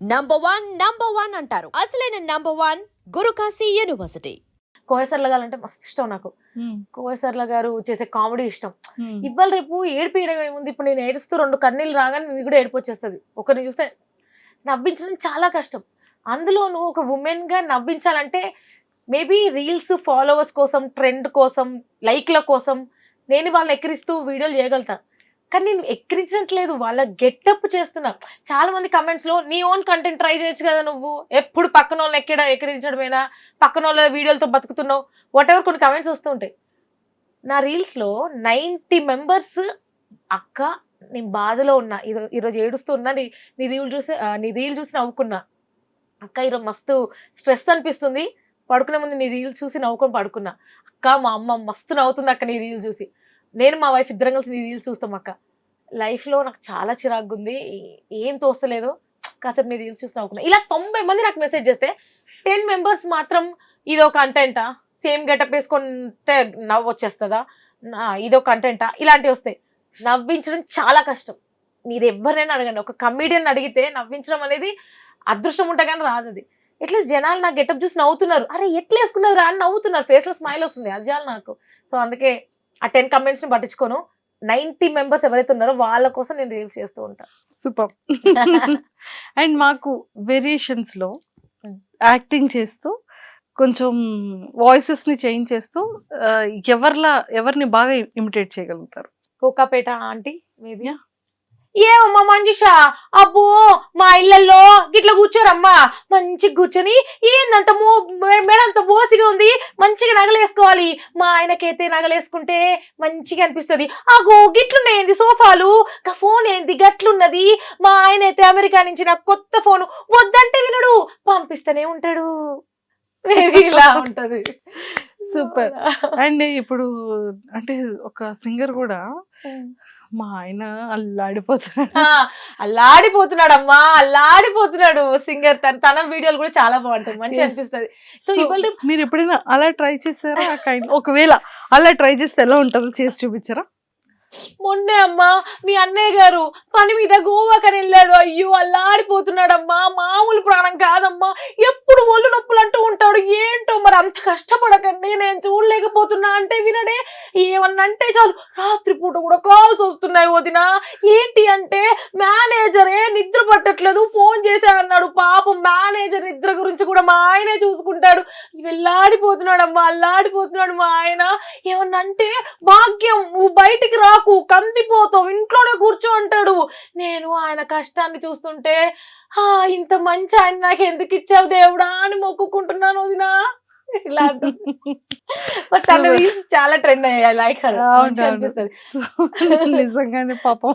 Number one number one అంటారు. అసలైన number one Gurukashi university కోయసర్ల గారు అంటే మస్తు ఇష్టం నాకు. కోయసర్ల గారు చేసే కామెడీ ఇష్టం. ఇవాళ రేపు ఏడిపియడం ఏముంది ఇప్పుడు నేను ఏడుస్తూ రెండు కన్నీళ్ళు రాగానే మీకు కూడా ఏడుపు వచ్చేస్తుంది. ఒకరిని చూస్తే నవ్వించడం చాలా కష్టం. అందులోనూ ఒక ఉమెన్గా నవ్వించాలంటే మేబీ రీల్స్ ఫాలోవర్స్ కోసం ట్రెండ్ కోసం లైక్ల కోసం నేను వాళ్ళని ఎక్కిరిస్తూ వీడియోలు చేయగలుగుతా. కానీ నేను ఎక్కిరించట్లేదు వాళ్ళ గెటప్ చేస్తున్నా. చాలా మంది కమెంట్స్లో నీ ఓన్ కంటెంట్ ట్రై చేయొచ్చు కదా నువ్వు? ఎప్పుడు పక్కన వాళ్ళని ఎక్కడ ఎక్కిరించడమేనా? పక్కన వాళ్ళ వీడియోలతో బతుకుతున్నావు? వాట్ ఎవర్ కొన్ని కమెంట్స్ వస్తూ ఉంటాయి. నా రీల్స్లో నైంటీ మెంబర్స్ అక్క నేను బాధలో ఉన్నా. ఈరో- ఈరోజు ఏడుస్తూ ఉన్నా. నీ నీ రీల్ చూసి నీ రీల్ చూసి నవ్వుకున్నా. అక్క ఈరోజు మస్తు స్ట్రెస్ అనిపిస్తుంది. పడుకునే ముందు నీ రీల్స్ చూసి నవ్వుకొని పడుకున్నా. అక్క మా అమ్మ మస్తు నవ్వుతుంది అక్క నీ రీల్స్ చూసి. నేను మా వైఫ్ ఇద్దరం కలిసి నీ రీల్స్ చూస్తాం అక్క. లైఫ్లో నాకు చాలా చిరాకు ఉంది. ఏం తోస్తలేదు. కాసేపు నీ రీల్స్ చూసి నవ్వుకున్నా ఇలా తొంభై మంది నాకు మెసేజ్ చేస్తే టెన్ మెంబర్స్ మాత్రం ఇదో కంటెంటా సేమ్ గెటప్ వేసుకుంటే నవ్వు వచ్చేస్తుందా? నా- ఇదో కంటెంటా ఇలాంటివి వస్తాయి. నవ్వించడం చాలా కష్టం. మీరు ఎవరినైనా అడగండి. ఒక కమీడియన్ అడిగితే నవ్వించడం అనేది అదృష్టం ఉంటే కానీ రాదు అది. ఎట్లీస్ట్ జనాలు నా గెటప్ చూసి నవ్వుతున్నారు. అరే ఎట్లా వేసుకున్నారు రా అని నవ్వుతున్నారు. ఫేస్లో స్మైల్ వస్తుంది. అది చాలు నాకు. సో అందుకే ఆ టెన్ కమెంట్స్ని పట్టించుకోను. నైంటీ మెంబర్స్ ఎవరైతే ఉన్నారో వాళ్ళ కోసం నేను రీల్స్ చేస్తూ ఉంటాను సూపర్. అండ్ మాకు వేరియేషన్స్లో. యాక్టింగ్ చేస్తూ కొంచెం వాయిసెస్ని చేంజ్ చేస్తూ ఎవరిలా ఎవరిని బాగా ఇమిటేట్ చేయగలుగుతారు? Kokapet aunty maybe. ఏమమ్మా మంజుష? అబ్బో మా ఇళ్ళల్లో గిట్ల కూర్చోరమ్మా. మంచిగా కూర్చొని ఏందంత మో మె- మెడ అంత మోసిగా ఉంది మంచిగా నగలేసుకోవాలి. మా ఆయనకైతే నగలేసుకుంటే మంచిగా అనిపిస్తుంది. అగో గిట్లున్నాయింది సోఫాలు? ఫోన్ ఏంది? గట్లున్నది? మా ఆయన అయితే అమెరికా నుంచి నాకు కొత్త ఫోన్. వద్దంటే వినడు పంపిస్తూనే ఉంటాడు. ఇలా ఉంటది. Super. అండ్ ఇప్పుడు అంటే ఒక సింగర్ కూడా మా ఆయన అల్లాడిపోతున్నాడు. అల్లాడిపోతున్నాడు అమ్మా అల్లాడిపోతున్నాడు సింగర్ తన తన వీడియోలు కూడా చాలా బాగుంటాయి. మంచి. అనిపిస్తుంది. సో ఇవాళ మీరు ఎప్పుడైనా అలా ట్రై చేశారా? ఆ kind ఒకవేళ అలా ట్రై చేస్తే ఎలా ఉంటుందో చేసి చూపించారా? మొన్నే అమ్మా మీ అన్నయ్య గారు పని మీద గోవాకని వెళ్ళాడు. అయ్యో అల్లాడిపోతున్నాడమ్మా. మామూలు ప్రాణం కాదమ్మా. ఎప్పుడు ఒళ్ళు నొప్పులు అంటూ ఏంటో మరి అంత కష్టపడకండి నేను చూడలేకపోతున్నా అంటే వినడే ఏమన్నా అంటే చాలు. రాత్రిపూట కూడా కాల్స్ వస్తున్నాయి వదిన. ఏంటి అంటే మేనేజరే నిద్ర పట్టట్లేదు ఫోన్ చేశాడన్నాడు పాపం మేనేజర్ నిద్ర గురించి కూడా మా ఆయనే చూసుకుంటాడు. వెళ్ళాడిపోతున్నాడమ్మా అల్లాడిపోతున్నాడు మా ఆయన. ఏమన్నా అంటే భాగ్యం నువ్వు బయటికి రాకు కందిపోతావు ఇంట్లోనే కూర్చో అంటాడు. నేను ఆయన కష్టాన్ని చూస్తుంటే ఆ ఇంత మంచి ఆయన నాకు ఎందుకు ఇచ్చావు దేవుడా అని మొక్కుకుంటున్నాను వదినా. ఇలా బట్ తన Super. రీల్స్ చాలా ట్రెండ్ అయ్యాయి లైక్. అనిపిస్తుంది. నిజంగానే పాపం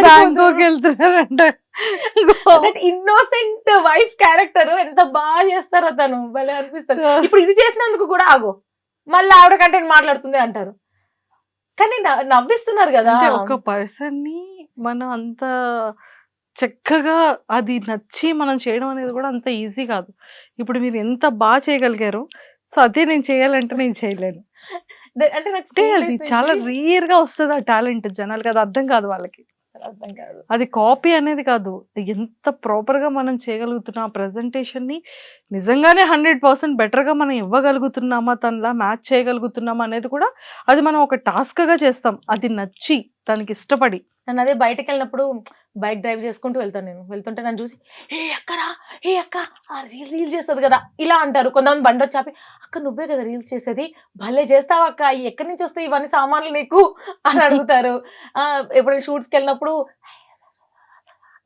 బ్యాంకాక్ వెళ్తున్నారంట. ఇన్నోసెంట్ వైఫ్ క్యారెక్టర్ ఎంత బాగా చేస్తారో తను. భలే అనిపిస్తుంది. ఇప్పుడు ఇది చేసినందుకు కూడా ఆగో. మళ్ళీ ఆవిడ కంటెంట్ మాట్లాడుతుంది అంటారు. కానీ నవ్- నవ్విస్తున్నారు కదా. ఒక పర్సన్ని మనం అంత చక్కగా అది నచ్చి మనం చేయడం అనేది కూడా అంత ఈజీ కాదు. ఇప్పుడు మీరు ఎంత బాగా చేయగలిగారు సో అదే నేను చేయాలంటే నేను చేయలేను. అంటే అది చాలా రియర్గా వస్తుంది ఆ టాలెంట్ జనాలకి అది అర్థం కాదు వాళ్ళకి. అర్థం కాదు. అది కాపీ అనేది కాదు. ఎంత ప్రాపర్గా మనం చేయగలుగుతున్నాం ఆ ప్రెజెంటేషన్ని నిజంగానే హండ్రెడ్ పర్సెంట్ బెటర్గా మనం ఇవ్వగలుగుతున్నామా తనలా మ్యాచ్ చేయగలుగుతున్నామా అనేది కూడా అది మనం ఒక టాస్క్గా చేస్తాం. అది నచ్చి దానికి ఇష్టపడి. నన్ను అదే బయటకు వెళ్ళినప్పుడు బైక్ డ్రైవ్ చేసుకుంటూ వెళ్తాను నేను. వెళ్తుంటే నన్ను చూసి ఏ అక్కరా ఏ అక్క ఆ రీల్ రీల్ చేస్తుంది కదా ఇలా అంటారు. కొంతమంది బండి వచ్చాపి అక్క నువ్వే కదా రీల్స్ చేసేది? భలే చేస్తావా అక్క ఎక్కడి నుంచి వస్తాయి ఇవన్నీ సామాన్లు నీకు? అని అడుగుతారు. ఆ, ఎప్పుడైనా షూట్స్కి వెళ్ళినప్పుడు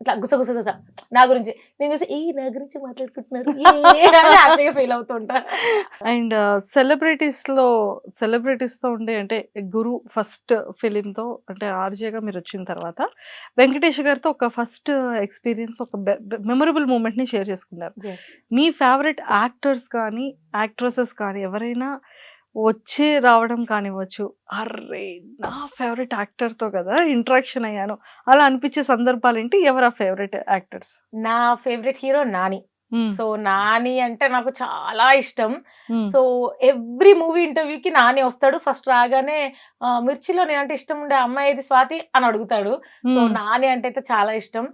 ఇట్లా గుస గుస నా గురించి నేను చూసి ఈ నా గురించి మాట్లాడుకుంటున్నారు? హ్యాపీగా ఫీల్ అవుతుంటా అండ్ సెలబ్రిటీస్లో సెలబ్రిటీస్తో ఉండే అంటే గురు ఫస్ట్ ఫిలిం తో అంటే ఆర్జేగా మీరు వచ్చిన తర్వాత వెంకటేష్ గారితో ఒక ఫస్ట్ ఎక్స్పీరియన్స్ ఒక మెమరబుల్ మూమెంట్ని షేర్ చేసుకున్నారు. మీ ఫేవరెట్ యాక్టర్స్ కానీ యాక్ట్రసెస్ కానీ ఎవరైనా వచ్చే రావడం కానివ్వచ్చు. అర్రే! నా ఫేవరెట్ యాక్టర్తో కదా ఇంట్రాక్షన్ అయ్యాను. అలా అనిపించే సందర్భాలు ఏంటి ఎవరు ఆ ఫేవరెట్ యాక్టర్స్? నా favourite hero Nani. So Nani అంటే నాకు చాలా ఇష్టం. సో ఎవ్రీ మూవీ ఇంటర్వ్యూకి నాని వస్తాడు. ఫస్ట్ రాగానే మిర్చిలో నేనంటే ఇష్టం ఉండే అమ్మాయి ఏది స్వాతి? అని అడుగుతాడు. సో నాని అంటే అయితే చాలా ఇష్టం.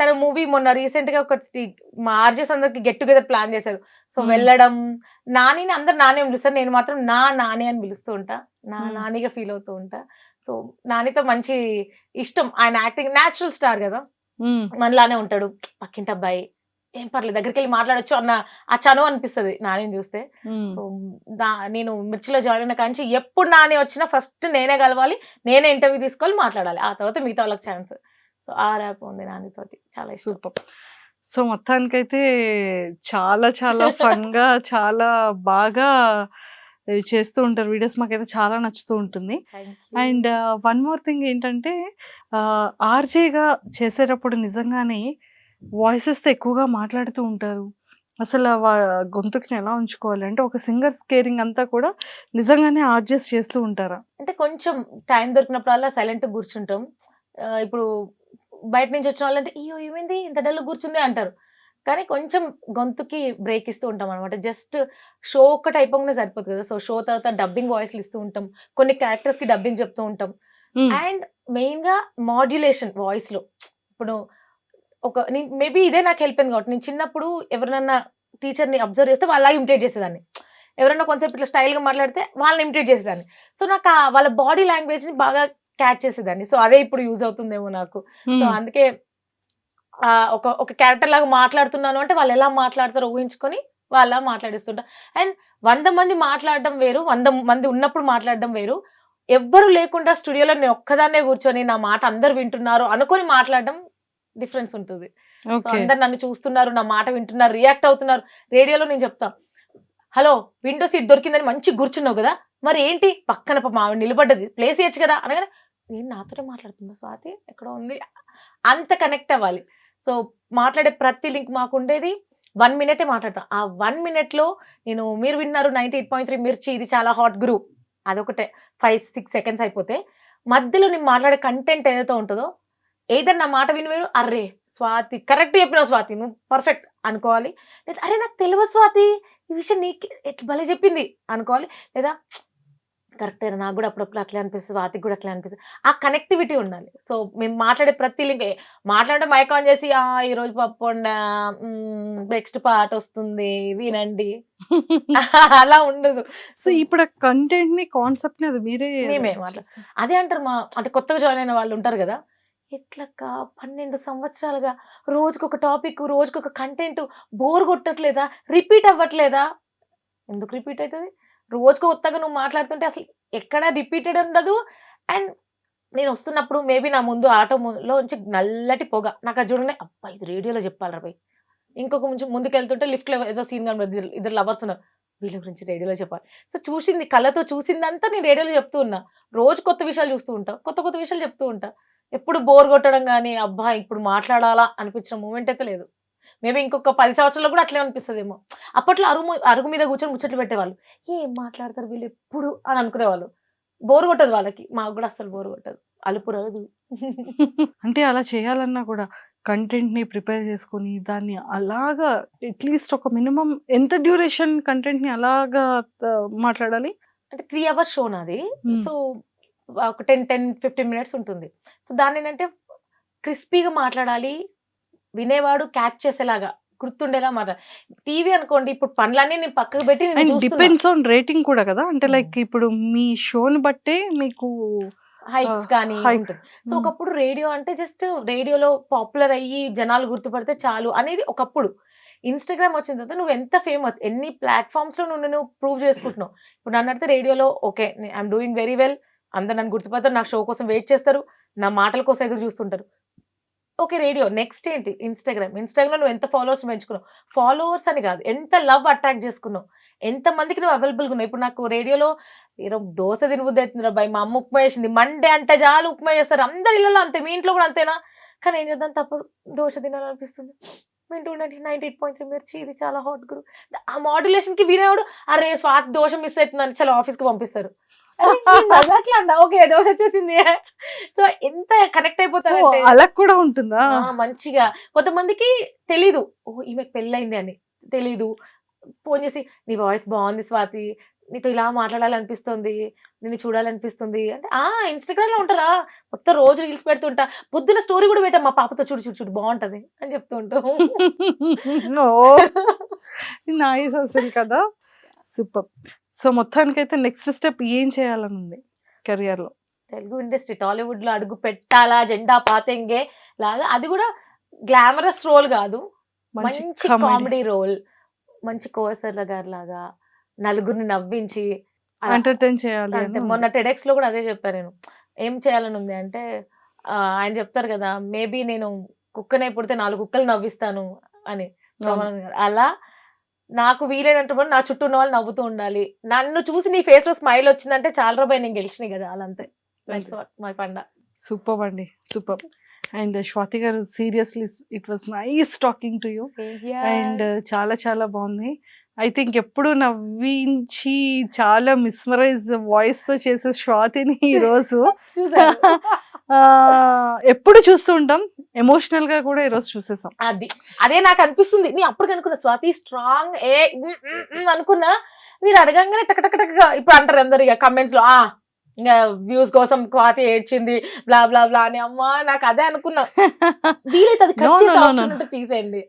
తన మూవీ మొన్న రీసెంట్గా ఒక మా ఆర్జెస్ అందరికి గెట్ టుగెదర్ ప్లాన్ చేశారు. సో. వెళ్ళడం నానిని అందరు నాని పిలుస్తారు నేను మాత్రం నా నాని అని పిలుస్తూ ఉంటా. నా. నానిగా ఫీల్ అవుతూ ఉంటా. సో నానితో మంచి ఇష్టం. ఆయన యాక్టింగ్ న్యాచురల్ స్టార్ కదా! మనలానే ఉంటాడు. పక్కింటి అబ్బాయి ఏం పర్లేదు దగ్గరికి వెళ్ళి మాట్లాడొచ్చు అన్న ఆ చనువు అనిపిస్తుంది నానిని చూస్తే. సో దా నేను మిర్చిలో జాయిన్ అయిన కాంచి ఎప్పుడు నాని వచ్చినా ఫస్ట్ నేనే కలవాలి నేనే ఇంటర్వ్యూ తీసుకోవాలి మాట్లాడాలి. ఆ తర్వాత మిగతా వాళ్ళకి ఛాన్స్. సో ఆ ర్యాప్ ఉంది నానితోటి చాలా సూపర్. సో మొత్తానికైతే చాలా చాలా ఫన్గా చాలా బాగా చేస్తూ ఉంటారు. వీడియోస్ మాకైతే చాలా నచ్చుతూ ఉంటుంది. అండ్ వన్ మోర్ థింగ్ ఏంటంటే ఆర్జేగా చేసేటప్పుడు నిజంగానే వాయిసెస్తో ఎక్కువగా మాట్లాడుతూ ఉంటారు. అసలు వా గొంతుకుని ఎలా ఉంచుకోవాలి? అంటే ఒక సింగర్ స్కేరింగ్ అంతా కూడా నిజంగానే ఆర్జెస్ చేస్తూ ఉంటారా? అంటే కొంచెం టైం దొరికినప్పుడల్లా సైలెంట్ కూర్చుంటాం. ఇప్పుడు బయట నుంచి వచ్చిన వాళ్ళంటే అయ్యో ఏమైంది? ఇంత డల్ కూర్చుంది అంటారు. కానీ కొంచెం గొంతుకి బ్రేక్ ఇస్తూ ఉంటాం అనమాట జస్ట్ షో ఒక్కటి అయిపోగానే సరిపోతుంది కదా. సో షో తర్వాత డబ్బింగ్ వాయిస్లు ఇస్తూ ఉంటాం. కొన్ని క్యారెక్టర్స్కి డబ్బింగ్ చెప్తూ ఉంటాం. అండ్ మెయిన్గా మాడ్యులేషన్ వాయిస్లో ఇప్పుడు ఒక మేబీ ఇదే నాకు హెల్ప్ అయింది కాబట్టి నేను చిన్నప్పుడు ఎవరినన్నా టీచర్ని అబ్జర్వ్ చేస్తే వాళ్ళ ఇమిటేట్ చేసేదాన్ని. ఎవరైనా కొంచెం ఇట్లా style గా మాట్లాడితే వాళ్ళని ఇమిటేట్ చేసేదాన్ని. సో నాకు వాళ్ళ బాడీ లాంగ్వేజ్ని బాగా క్యాచ్ చేసేదాన్ని. సో అదే ఇప్పుడు యూజ్ అవుతుందేమో నాకు. So hmm. అందుకే ఆ, ఒక ఒక క్యారెక్టర్ లాగా మాట్లాడుతున్నాను అంటే వాళ్ళు ఎలా మాట్లాడతారో ఊహించుకొని వాళ్ళ మాట్లాడిస్తుంటా. అండ్ వంద మంది మాట్లాడడం వేరు వంద మంది ఉన్నప్పుడు మాట్లాడడం వేరు. ఎవ్వరు లేకుండా స్టూడియోలో నేను ఒక్కదాన్నే కూర్చొని నా మాట అందరు వింటున్నారు అనుకొని మాట్లాడడం డిఫరెన్స్ ఉంటుంది. అందరు నన్ను చూస్తున్నారు నా మాట వింటున్నారు రియాక్ట్ అవుతున్నారు. రేడియోలో నేను చెప్తా. హలో విండో సీట్ దొరికిందని మంచి కూర్చున్నావు కదా? మరి ఏంటి? పక్కన ఆవిడ నిలబడ్డది. ప్లేస్ చేయొచ్చు కదా? అనగానే నేను నాతోనే మాట్లాడుతుందా? స్వాతి ఎక్కడ ఉంది. అంత కనెక్ట్ అవ్వాలి. సో మాట్లాడే ప్రతి లింక్ మాకు ఉండేది. వన్ మినిటే మాట్లాడతాం. ఆ వన్ మినిట్లో నేను మీరు విన్నారు ninety eight point three Mirchi ఇది చాలా హాట్ గ్రూప్ అదొకటే. ఫైవ్ సిక్స్ సెకండ్స్ అయిపోతే. మధ్యలో నేను మాట్లాడే కంటెంట్ ఏదైతే ఉంటుందో ఏదైనా నా మాట వినివేడు అర్రే స్వాతి కరెక్ట్ చెప్పినావు స్వాతి నువ్వు పర్ఫెక్ట్ అనుకోవాలి. లేదా అరే నాకు తెలియదు స్వాతి ఈ విషయం నీకు ఎట్లా భలే చెప్పింది అనుకోవాలి. లేదా కరెక్ట్ నాకు కూడా అప్పుడప్పుడు అట్లే అనిపిస్తుంది స్వాతికి కూడా అట్లే అనిపిస్తుంది. ఆ కనెక్టివిటీ ఉండాలి. సో మేము మాట్లాడే ప్రతి లింక్ మాట్లాడడం మైక్ ఆన్ చేసి "ఆ, ఈ రోజు పప్పు నెక్స్ట్ పాట వస్తుంది వినండి. అలా ఉండదు. సో ఇప్పుడు ఆ కంటెంట్ని కాన్సెప్ట్ని అది మీరే మేమే మాట్లాడు- అదే అంటారు మా అంటే కొత్తగా జాయిన్ అయిన వాళ్ళు ఉంటారు కదా ఎట్లక్క పన్నెండు సంవత్సరాలుగా రోజుకొక టాపిక్ రోజుకొక కంటెంట్ బోర్ కొట్టట్లేదా రిపీట్ అవ్వట్లేదా? ఎందుకు రిపీట్ అవుతుంది? రోజుకు కొత్తగా నువ్వు మాట్లాడుతుంటే అసలు ఎక్కడ రిపీటెడ్ ఉండదు. అండ్ నేను వస్తున్నప్పుడు మేబీ నా ముందు ఆటో ముందులో నుంచి నల్లటి పొగ. నాకు అది చూడండి అబ్బా ఇది రేడియోలో చెప్పాలి పోయి ఇంకొక ముందు ముందుకు వెళ్తుంటే లిఫ్ట్లో ఏదో సీన్ కనబడి ఇద్దరు- ఇద్దరు లవర్స్ ఉన్నారు. వీళ్ళ గురించి రేడియోలో చెప్పాలి. సో చూసింది కళ్ళతో చూసిందంతా నేను రేడియోలో చెప్తూ ఉన్నా. రోజు కొత్త విషయాలు చూస్తూ ఉంటా. కొత్త కొత్త విషయాలు చెప్తూ ఉంటా. ఎప్పుడు బోర్ కొట్టడం కానీ అబ్బా ఇప్పుడు మాట్లాడాలా అనిపించిన మూమెంట్ అయితే లేదు. మేబీ ఇంకొక పది సంవత్సరాలు కూడా అట్లే అనిపిస్తుందేమో. అప్పట్లో అరుగు అరుగు మీద కూర్చొని ముచ్చట్లు పెట్టేవాళ్ళు. ఏం మాట్లాడతారు వీళ్ళు ఎప్పుడు? అని అనుకునేవాళ్ళు. బోర్ కొట్టదు వాళ్ళకి. మాకు కూడా అసలు బోర్ కొట్టదు. అలుపు రాదు. అంటే అలా చేయాలన్నా కూడా కంటెంట్ని ప్రిపేర్ చేసుకొని దాన్ని అలాగా అట్లీస్ట్ ఒక మినిమం ఎంత డ్యూరేషన్ కంటెంట్ని అలాగా మాట్లాడాలి? అంటే త్రీ అవర్స్ షో నాది. సో ఒక టెన్ టెన్ ఫిఫ్టీన్ మినిట్స్ ఉంటుంది. సో దాన్ని ఏంటంటే క్రిస్పీగా మాట్లాడాలి. వినేవాడు క్యాచ్ చేసేలాగా గుర్తుండేలా మాట టీవీ అనుకోండి ఇప్పుడు పనులన్నీ నేను పక్కకు పెట్టి. డిపెండ్స్ ఆన్ రేటింగ్ కూడా కదా అంటే. లైక్ ఇప్పుడు మీ షోని బట్టే మీకు హైక్స్ కానీ. సో ఒకప్పుడు రేడియో అంటే జస్ట్ రేడియోలో పాపులర్ అయ్యి జనాలు గుర్తుపడితే చాలు అనేది ఒకప్పుడు ఇన్స్టాగ్రామ్ వచ్చిన తర్వాత నువ్వు ఎంత ఫేమస్ ఎన్ని ప్లాట్ఫామ్స్లో నువ్వు నువ్వు ప్రూవ్ చేసుకుంటున్నావు ఇప్పుడు నన్ను అడిగితే రేడియోలో okay I'm doing very well అందరు నన్ను గుర్తుపడతారు నా షో కోసం వెయిట్ చేస్తారు నా మాటల కోసం ఎదురు చూస్తుంటారు ఓకే రేడియో. నెక్స్ట్ ఏంటి? ఇన్స్టాగ్రామ్. ఇన్స్టాగ్రామ్ నువ్వు ఎంత ఫాలోవర్స్ పెంచుకున్నావు? ఫాలోవర్స్ అని కాదు. ఎంత లవ్ అట్రాక్ట్ చేసుకున్నావు? ఎంత మందికి నువ్వు అవైలబుల్గా ఉన్నావు? ఇప్పుడు నాకు రేడియోలో ఈరోజు దోశ తినబుద్ధి అవుతుంది బాయ్. మా అమ్మ ఉప్మా చేసింది. మండే అంటే చాలు ఉప్మా చేస్తారు. అందరి ఇళ్ళలో అంతే. మీ ఇంట్లో కూడా అంతేనా? కానీ ఏం చేద్దాం? తప్ప. దోశ తినాలనిపిస్తుంది. వింటూ ఉండండి ninety eight point three. Mirchi ఇది చాలా హాట్ గురు. ఆ మాడ్యులేషన్కి కి వినేవాడు అరే స్వాతి దోషం మిస్ అవుతుందని చాలా ఆఫీస్కి పంపిస్తారు. ఓకే దోశ వచ్చేసింది. సో ఎంత కనెక్ట్ అయిపోతారంటే. అలా కూడా ఉంటుందా? మంచిగా. కొంతమందికి తెలీదు. ఓ ఈమెకు పెళ్ళైంది అని. తెలీదు. ఫోన్ చేసి నీ వాయిస్ బాగుంది స్వాతి. నీతో ఇలా మాట్లాడాలనిపిస్తుంది. నిన్ను చూడాలనిపిస్తుంది. అంటే ఆ ఇన్స్టాగ్రామ్లో ఉంటారా? మొత్తం రోజు రీల్స్ పెడుతుంటా. పొద్దున స్టోరీ కూడా పెట్టా మా పాపతో చూడు చూడు చూడు. బాగుంటది. అని చెప్తూ ఉంటాం నైస్ అసలు కదా. సూపర్. సో మొత్తానికైతే నెక్స్ట్ స్టెప్ ఏం చేయాలని ఉంది కెరియర్లో? తెలుగు ఇండస్ట్రీ టాలీవుడ్లో అడుగు పెట్టాలా జెండా పాతెంగే లాగా అది కూడా గ్లామరస్ రోల్ కాదు. మంచి. కామెడీ రోల్ మంచి కోసర్ల గారి లాగా నలుగురిని నవ్వించి. ఎంటర్టైన్ చేయాలి మొన్న టెడెక్స్లో కూడా అదే చెప్పాను నేను. ఏం చేయాలని ఉంది అంటే ఆయన చెప్తారు కదా మేబీ నేను కుక్కనే పుడితే నాలుగు కుక్కలు నవ్విస్తాను అని. అలా నాకు వీలైనట్టు నా చుట్టూ ఉన్న వాళ్ళు నవ్వుతూ ఉండాలి. నన్ను చూసి నీ ఫేస్లో స్మైల్ వచ్చిందంటే చాలా రూపాయి నేను గెలిచినాయి కదా అలా అంతే. మై పండ. సూపర్ అండి సూపర్ అండ్ స్వాతి గారు seriously it was nice talking to you and చాలా చాలా బాగుంది. ఐ థింక్ ఎప్పుడు నవ్వించి చాలా మిస్మరైజ్ వాయిస్తో చేసే స్వాతిని ఈ రోజు. చూసారు ఆ, ఎప్పుడు చూస్తూ ఉంటాం. ఎమోషనల్గా కూడా ఈ రోజు చూసేసాం. అది. అదే నాకు అనిపిస్తుంది. నీ అప్పుడు అనుకున్నా స్వాతి స్ట్రాంగ్ ఏ అనుకున్నా మీరు అడగంగానే టక టక టకగా ఇప్పుడు అంటారు అందరు ఇక కమెంట్స్లో ఆ వ్యూస్ కోసం స్వాతి ఏడ్చింది బ్లా బ్లా బ్లా అని. అమ్మా నాకు అదే అనుకున్నా. వీలైతే అది No, కట్ చేసే no, no, ఆప్షన్ no. ఉంటే తీసేయండి.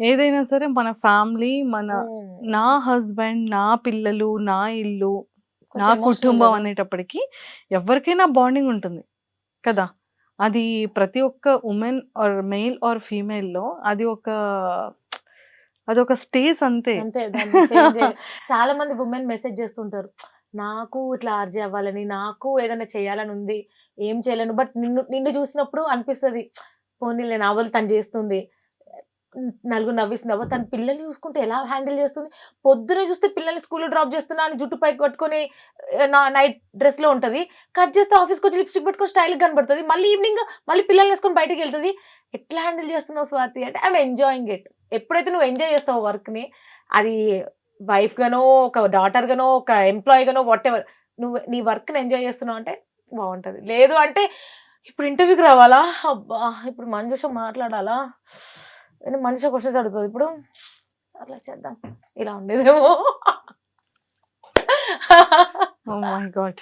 ఏదైనా సరే మన ఫ్యామిలీ మన నా హస్బెండ్ నా పిల్లలు నా ఇల్లు నా కుటుంబం. అనేటప్పటికి ఎవరికైనా బాండింగ్ ఉంటుంది కదా. అది ప్రతి ఒక్క ఉమెన్ ఆర్ మెయిల్ ఆర్ ఫీమేల్లో అది ఒక అది ఒక స్టేజ్ అంతే. అంతే చాలా మంది ఉమెన్ మెసేజ్ చేస్తుంటారు నాకు ఇట్లా ఆర్జే అవ్వాలని నాకు ఏదైనా చేయాలని ఉంది ఏం చేయలేను. బట్ నిన్ను నిన్ను చూసినప్పుడు అనిపిస్తుంది పోనీలే నా వల్ల తను చేస్తుంది. నలుగురు నవ్విస్తుంది. అవ్వ తన పిల్లల్ని చూసుకుంటే ఎలా హ్యాండిల్ చేస్తుంది? పొద్దున చూస్తే పిల్లల్ని స్కూల్లో డ్రాప్ చేస్తున్నా అని జుట్టు పైకి కట్టుకొని నా నైట్ డ్రెస్లో ఉంటుంది. కట్ చేస్తే ఆఫీస్కి వచ్చి లిప్స్టిక్ పెట్టుకొని స్టైల్గా కనబడుతుంది. మళ్ళీ ఈవినింగ్ మళ్ళీ పిల్లల్ని వేసుకొని బయటకు వెళ్తుంది. ఎట్లా హ్యాండిల్ చేస్తున్నావు స్వాతి? అంటే ఐఎమ్ ఎంజాయింగ్ ఇట్. ఎప్పుడైతే నువ్వు ఎంజాయ్ చేస్తావు వర్క్ని అది వైఫ్గానో ఒక డాటర్గానో ఒక ఎంప్లాయీగానో వాట్ ఎవర్ నువ్వు నీ వర్క్ని ఎంజాయ్ చేస్తున్నావు అంటే బాగుంటుంది. లేదు అంటే ఇప్పుడు ఇంటర్వ్యూకి రావాలా? అబ్బా ఇప్పుడు మంజుష మాట్లాడాలా? నేను మనిషి క్వశ్చన్స్ అడుగుతుంది. ఇప్పుడు సర్లే చేద్దాం. ఇలా ఉండేదేమో. గాడ్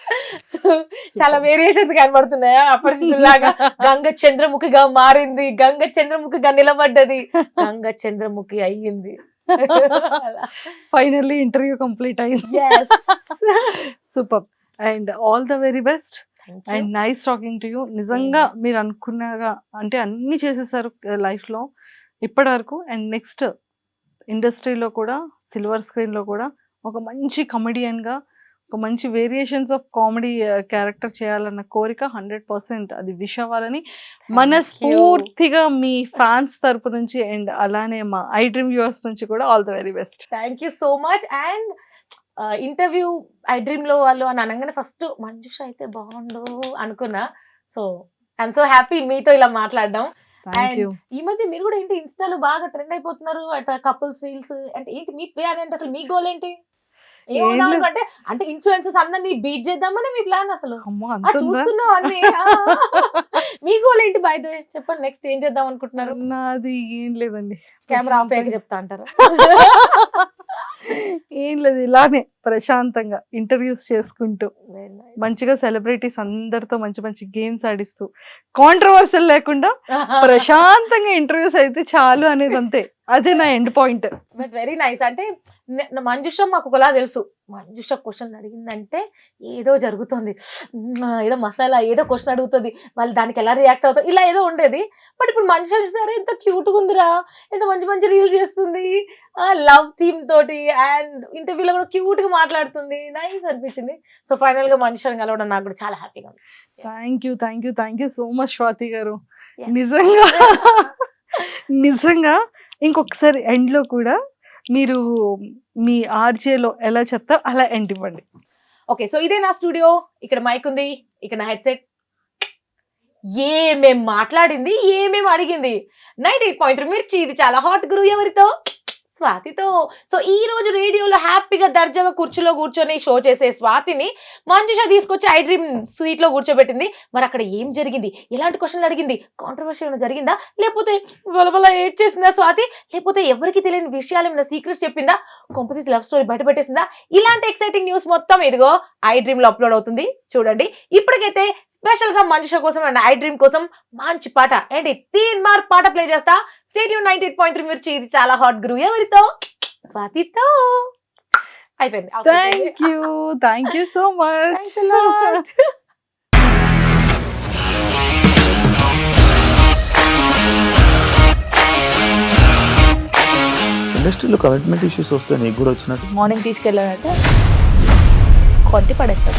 చాలా వేరియేషన్స్ కనబడుతున్నాయా? అపరిచితులాగా గంగ చంద్రముఖిగా మారింది. గంగ చంద్రముఖిగా నిలబడ్డది. గంగ చంద్రముఖి అయ్యింది. ఫైనల్లీ ఇంటర్వ్యూ కంప్లీట్ అయింది. Super and all the very best. And nice talking to you నిజంగా మీరు అనుకున్నగా అంటే అన్ని చేసేసారు లైఫ్లో. ఇప్పటి వరకు అండ్ నెక్స్ట్ ఇండస్ట్రీలో కూడా సిల్వర్ స్క్రీన్లో కూడా ఒక మంచి comedian గా ఒక మంచి వేరియేషన్స్ ఆఫ్ కామెడీ క్యారెక్టర్ చేయాలన్న కోరిక హండ్రెడ్ పర్సెంట్ అది విష్ అవ్వాలని మనస్ఫూర్తిగా మీ ఫ్యాన్స్ తరపు నుంచి అండ్ అలానే మా ఐ డ్రీమ్ వ్యూవర్స్ నుంచి కూడా all the very best thank you so much and interview I డ్రీమ్లో వాళ్ళు అని అనగానే ఫస్ట్ మంజుష అయితే బాగుండు అనుకున్నా. సో ఐఎమ్ సో హ్యాపీ మీతో ఇలా మాట్లాడడం. ఈ మధ్య మీరు కూడా ఏంటి ఇన్స్టాలో బాగా ట్రెండ్ అయిపోతున్నారు? అట్లా కపుల్స్ రీల్స్ అంటే ఏంటి మీ ప్లాన్ ఏంటి? అసలు మీ గోల్ ఏంటి. అంటే అంటే ఇన్ఫ్లుయెన్సెస్ అందరినీ బీట్ చేద్దామని మీ ప్లాన్ అసలు? చూస్తున్నావు అన్ని. మీ గోల్ ఏంటి బై ద చెప్పండి నెక్స్ట్ ఏం చేద్దాం అనుకుంటున్నారు? నాది ఏం లేదండి. కెమెరా ఆఫ్ చెప్తా అంటారు? ఇలానే ప్రశాంతంగా ఇంటర్వ్యూస్ చేసుకుంటూ మంచిగా సెలబ్రిటీస్ అందరితో మంచి మంచి గేమ్స్ ఆడిస్తూ కాంట్రవర్సల్ లేకుండా ప్రశాంతంగా ఇంటర్వ్యూస్ అయితే చాలు అనేది అంతే అదే నా end point. But very nice అంటే మంజుష మాకు ఒకలా తెలుసు. మంజుష క్వశ్చన్ అడిగిందంటే ఏదో జరుగుతుంది. ఏదో మసాలా ఏదో క్వశ్చన్ అడుగుతుంది. వాళ్ళు దానికి ఎలా రియాక్ట్ అవుతారు ఇలా ఏదో ఉండేది. బట్ ఇప్పుడు మంజుష చూసారా ఎంత క్యూట్గా ఉందిరా. ఎంత మంచి మంచి రీల్స్ చేస్తుంది. లవ్ థీమ్ తోటి అండ్ ఇంటర్వ్యూలో కూడా క్యూట్గా మాట్లాడుతుంది. నైస్ అనిపించింది. సో ఫైనల్గా మనుషులను కలవడం నాకు కూడా చాలా హ్యాపీగా ఉంది. Thank you thank you thank you so much Swathi గారు. నిజంగా నిజంగా ఇంకొకసారి ఎండ్లో కూడా మీరు మీ ఆర్జేలో ఎలా చెప్తారు అలా ఎండ్ ఇవ్వండి. ఓకే సో ఇదే నా స్టూడియో ఇక్కడ మైక్ ఉంది ఇక్కడ నా హెడ్సెట్ ఏమేం మాట్లాడింది ఏమేం అడిగింది? నైట్ ఎయిట్ పాయింట్ మిర్చి ఇది చాలా హాట్ గురువు ఎవరితో? స్వాతితో. సో ఈ రోజు రేడియోలో హ్యాపీగా దర్జాగా కుర్చీలో కూర్చొని షో చేసే స్వాతిని మంజుష తీసుకొచ్చి ఐ డ్రీమ్ స్వీట్లో కూర్చోబెట్టింది. మరి అక్కడ ఏం జరిగింది? ఎలాంటి క్వశ్చన్లు అడిగింది? కాంట్రవర్సీ ఏమైనా జరిగిందా? లేకపోతే వలవల ఏడ్ చేసిందా స్వాతి? లేకపోతే ఎవరికి తెలియని విషయాలు ఏమైనా సీక్రెట్స్ చెప్పిందా? కొంపతీసి లవ్ స్టోరీ బయట పెట్టేసిందా? ఇలాంటి ఎక్సైటింగ్ న్యూస్ మొత్తం ఇదిగో ఐ డ్రీమ్లో అప్లోడ్ అవుతుంది. చూడండి. ఇప్పటికైతే స్పెషల్గా మంజుష కోసం అండ్ ఐ డ్రీమ్ కోసం మంచి పాట. ఏంటి? తీన్ మార్ పాట ప్లే చేస్తా. Stadium ninety eight point three Mirchi. ఇది చాలా హాట్ గురు ఎవరితో? స్వాతితో. అయిపోయింది. Thank you thank you so much. ఇండస్ట్రీలో కమిట్మెంట్ ఇష్యూస్ వస్తే నీకు కూడా వచ్చినట్టు. మార్నింగ్ తీసుకెళ్ళానంటే కొట్టి పడేస్తారు